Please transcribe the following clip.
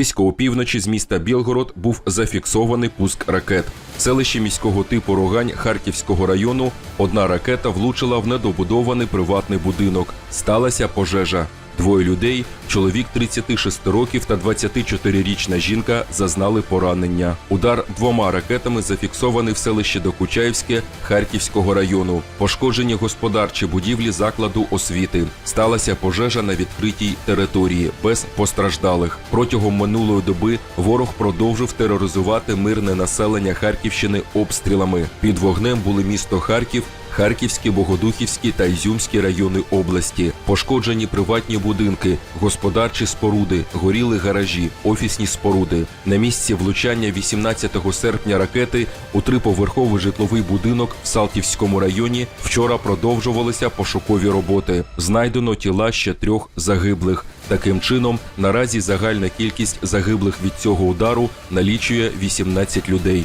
Близько опівночі з міста Білгород був зафіксований пуск ракет. В селищі міського типу Рогань Харківського району одна ракета влучила в недобудований приватний будинок. Сталася пожежа. Двоє людей, чоловік 36 років та 24-річна жінка, зазнали поранення. Удар двома ракетами зафіксований в селищі Докучаївське Харківського району. Пошкоджені господарчі будівлі закладу освіти. Сталася пожежа на відкритій території без постраждалих. Протягом минулої доби ворог продовжив тероризувати мирне населення Харківщини обстрілами. Під вогнем були місто Харків, Харківські, Богодухівські та Ізюмські райони області. Пошкоджені приватні будинки, господарчі споруди, горіли гаражі, офісні споруди. На місці влучання 18 серпня ракети у триповерховий житловий будинок в Салтівському районі вчора продовжувалися пошукові роботи. Знайдено тіла ще трьох загиблих. Таким чином, наразі загальна кількість загиблих від цього удару налічує 18 людей.